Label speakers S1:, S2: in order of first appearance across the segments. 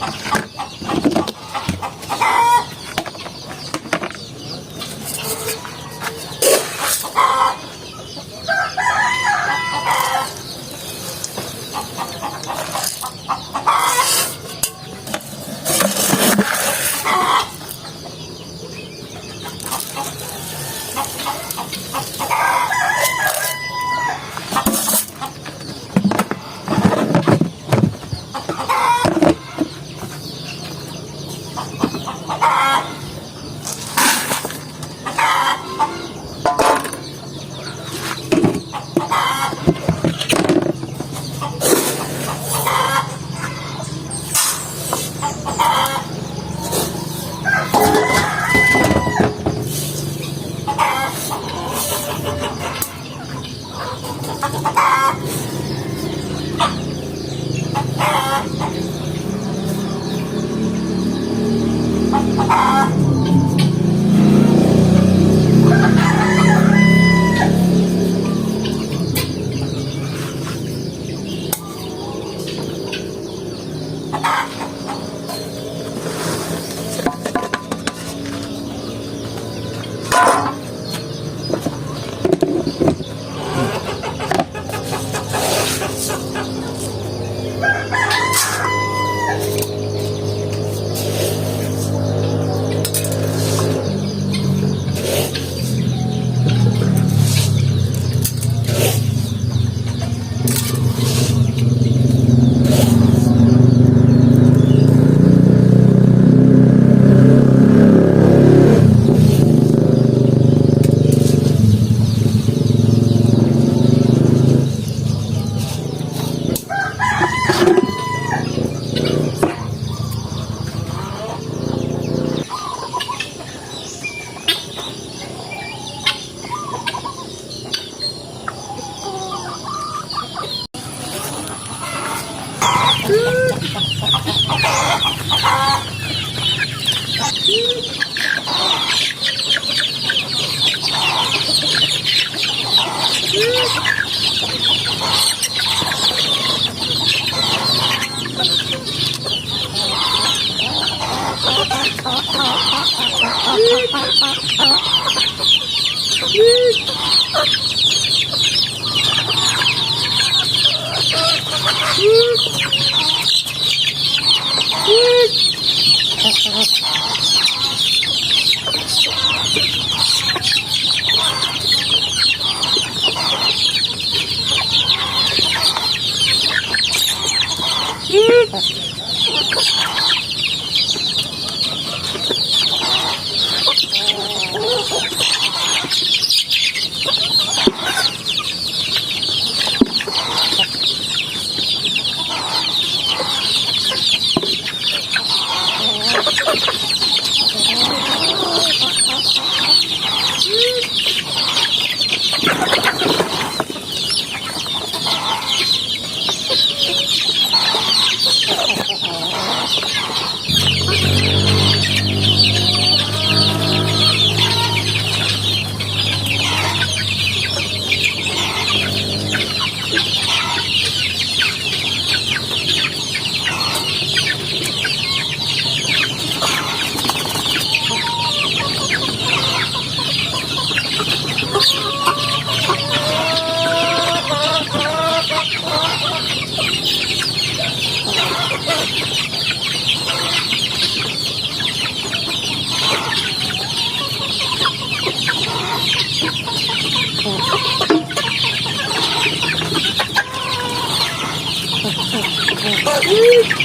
S1: あ! Yeet! Uh.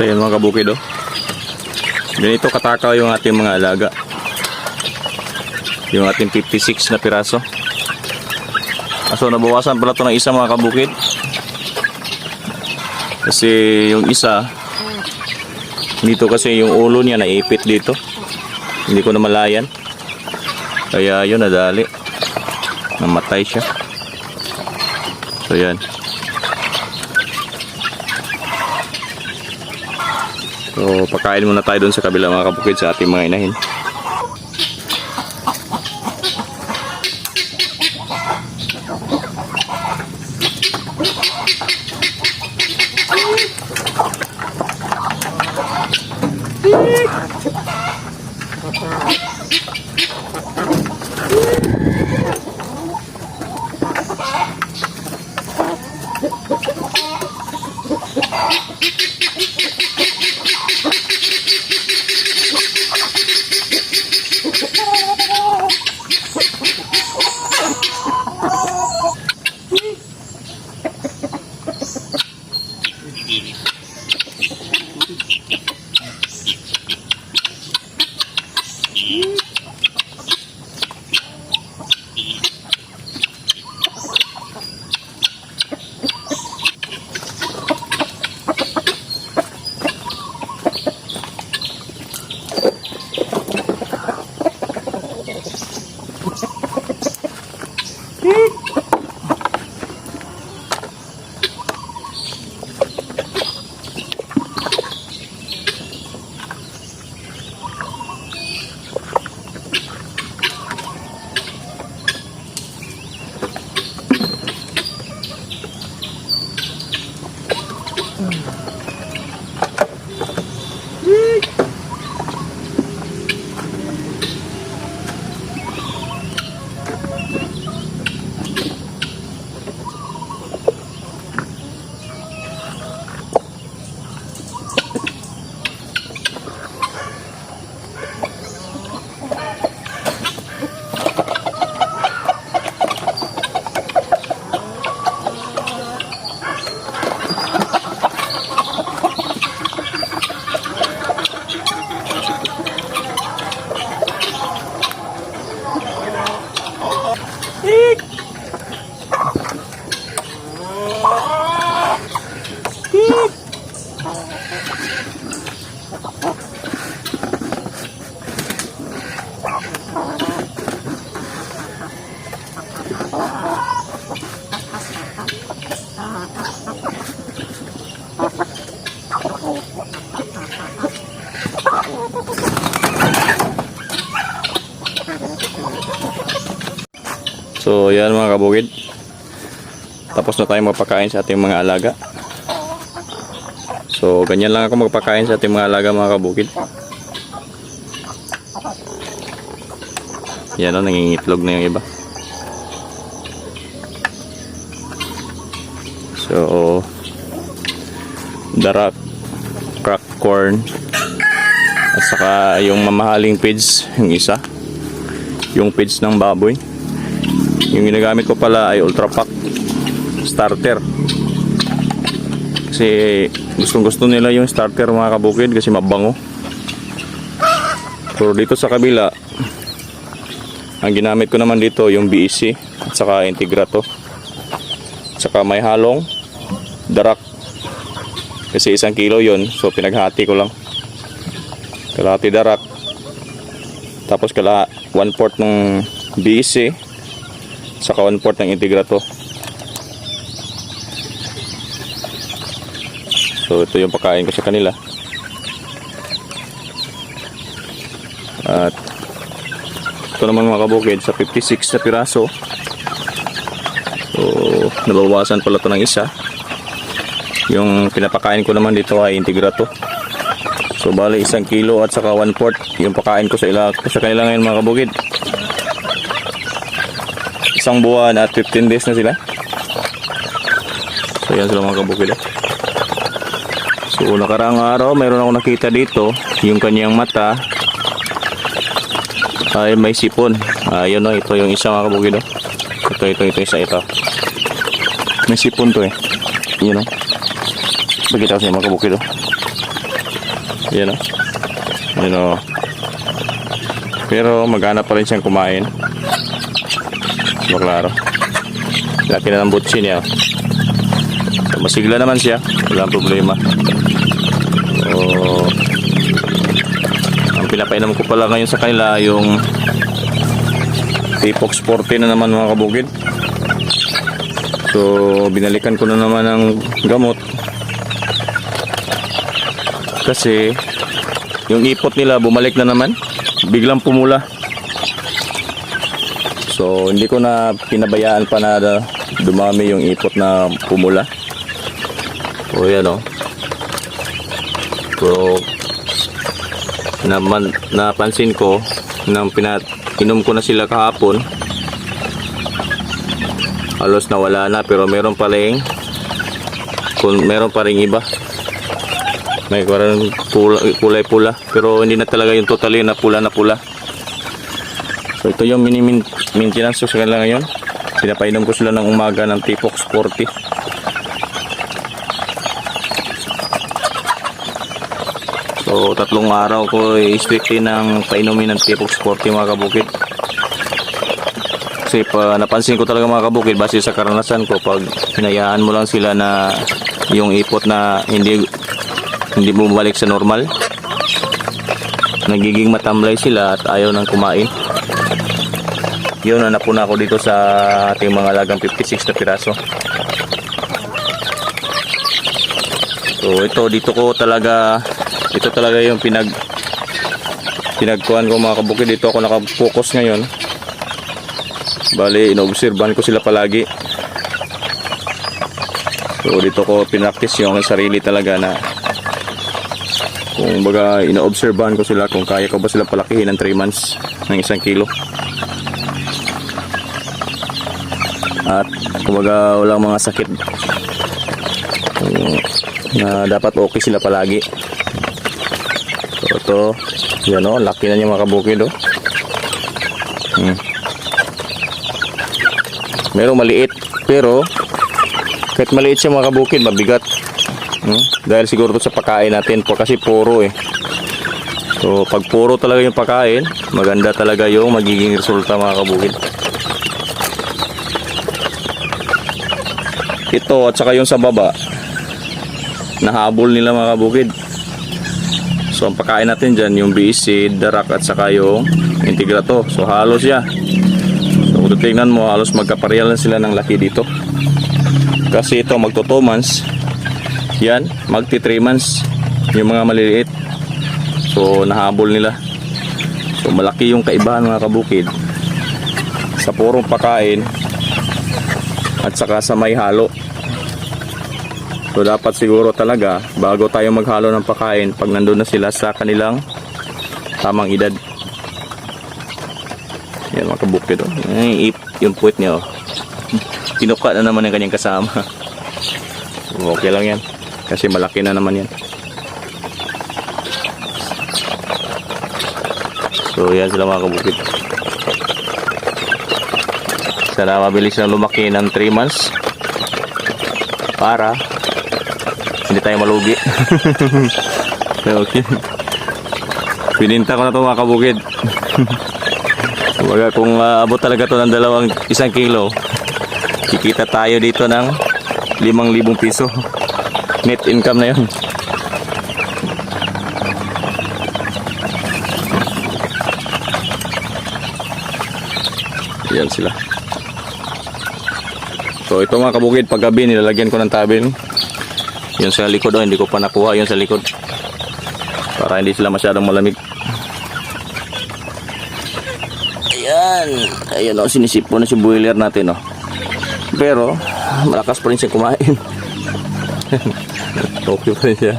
S1: So yan mga kabukid oh. Ganito katakaw yung ating mga alaga. Yung ating 56 na piraso. Ah, So nabawasan pala ito ng isa mga kabukid. Kasi yung isa, dito kasi yung ulo niya naipit dito. Hindi ko na malayan. Kaya yun nadali. Namatay siya. So yan. So, pakain muna tayo dun sa kabila mga kabukid sa ating mga inahin. So, yan mga kabukid. Tapos na tayo magpakain sa ating mga alaga. So, ganyan lang ako magpakain sa ating mga alaga mga kabukid. Yan o, nangingitlog na yung iba. So, darak, crack corn, at saka yung mamahaling feeds, yung isa. Yung feeds ng baboy. Yung ginagamit ko pala ay Ultra Pack starter. Kasi gustong gusto nila yung starter mga kabukid kasi mabango. Pero dito sa kabila, ang ginamit ko naman dito yung BEC at saka Integrato. At saka may halong darak. Kasi isang kilo yon so pinaghati ko lang. Kalahati darak. Tapos kala one fourth ng BEC saka one fourth ng integrato. So ito yung pagkain ko sa kanila. At ito naman mga kabukid sa 56 na piraso. So nabawasan pala ito ng isa. Yung pinapakain ko naman dito ay integrato. So bali isang kilo at saka one fourth yung pakain ko sa, ila, sa kanila ngayon mga kabukid isang buwan at 15 days na sila. So yan sila mga kabukid. oh. So nakaraang araw mayroon ako nakita dito yung kanyang mata ay may sipon. Ayun oh, ito yung isa mga kabukid. Ito, ito, ito, isa ito. May sipon to eh. Yun oh. Pagkita ko sa mga kabukid oh. Yan oh. Yan oh. Pero maghanap pa rin siyang kumain. Maklaro. Laki na ng butsi niya. Masigla naman siya. Walang problema. So, ang pinapainom ko pala ngayon sa kanila yung Tipox 40 na naman mga kabukid. So, binalikan ko na naman ng gamot. Kasi, yung ipot nila bumalik na naman. Biglang pumula. So, hindi ko na pinabayaan pa na dumami yung ipot na pumula. O, yan o. So, naman, napansin ko nang pinat inom ko na sila kahapon halos nawala na pero meron pa rin kung meron pa rin iba may parang pula, kulay pula pero hindi na talaga yung totally na pula na pula So ito yung mini min- maintenance ko sa kanila ngayon. Pinapainom ko sila ng umaga ng Tipox 40. So tatlong araw ko i-strictly ng painumin ng Tipox 40 mga kabukid. Kasi pa, napansin ko talaga mga kabukid base sa karanasan ko pag hinayaan mo lang sila na yung ipot na hindi hindi bumalik sa normal nagiging matamlay sila at ayaw nang kumain yun na napuna ko dito sa ating mga lagang 56 na piraso. So ito dito ko talaga ito talaga yung pinag pinagkuhan ko mga kabukid dito ako nakapokus ngayon. Bali inoobserbahan ko sila palagi. So dito ko pinaktis yung sarili talaga na kung baga inoobserbahan ko sila kung kaya ko ba sila palakihin ng 3 months ng isang kilo at kumbaga walang mga sakit. Kung- na dapat okay sila palagi. So ito yan o laki na niya mga kabukid o. Hmm. merong maliit pero kahit maliit siya mga kabukid mabigat. Hmm? dahil siguro sa pagkain natin po kasi puro eh. So pag puro talaga yung pagkain maganda talaga yung magiging resulta mga kabukid ito at saka yung sa baba nahabol nila mga kabukid So ang pagkain natin dyan, yung BC, darak at saka yung integrato. So halos siya. So kung mo, halos magkapareha lang sila ng laki dito. Kasi ito magto 2 months. Yan, magti 3 months. Yung mga maliliit. So nahabol nila. So malaki yung kaibahan mga kabukid. Sa purong pagkain at saka sa may halo. So dapat siguro talaga bago tayo maghalo ng pagkain pag nandun na sila sa kanilang tamang edad. Yan mga kabukid oh. Ay, ip, yung puwit niya oh. Kinuka na naman yung kanyang kasama. Okay lang yan. Kasi malaki na naman yan. So yan sila mga kabukid. Sana mabilis na lumaki ng 3 months. Para hindi tayo malugi. okay. Pininta ko na ito mga kabukid. Kumbaga kung uh, abot talaga to ng dalawang isang kilo, kikita tayo dito ng limang libong piso. Net income na yun. Yan sila. So ito mga kabukid, pag gabi nilalagyan ko ng tabin. Yung sa likod oh, hindi ko pa nakuha yung sa likod. Para hindi sila masyadong malamig. Ayan. Ayan o, sinisipo na si boiler natin o. Pero, malakas pa rin siya kumain. okay pa rin siya.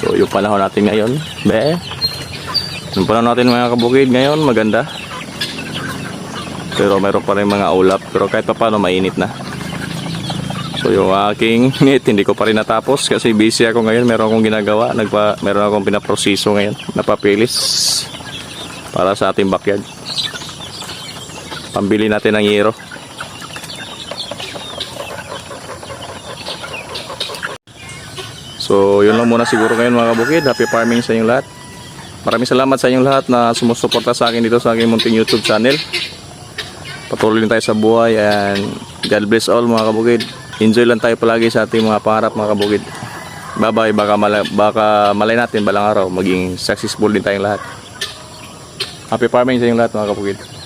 S1: So, yung panahon natin ngayon, be, yung natin mga kabukid ngayon, maganda. Pero meron pa rin mga ulap, pero kahit pa paano mainit na. So yung aking net, hindi ko pa rin natapos kasi busy ako ngayon. Meron akong ginagawa. Nagpa, meron akong pinaproseso ngayon. Napapilis para sa ating backyard. Pambili natin ng yero. So yun lang muna siguro ngayon mga kabukid. Happy farming sa inyong lahat. Maraming salamat sa inyong lahat na sumusuporta sa akin dito sa aking munting YouTube channel. Patuloy din tayo sa buhay and God bless all mga kabukid. Enjoy lang tayo palagi sa ating mga pangarap mga kabukid. Bye bye, baka, mala, baka malay natin balang araw maging successful din tayong lahat. Happy farming sa inyong lahat mga kabukid.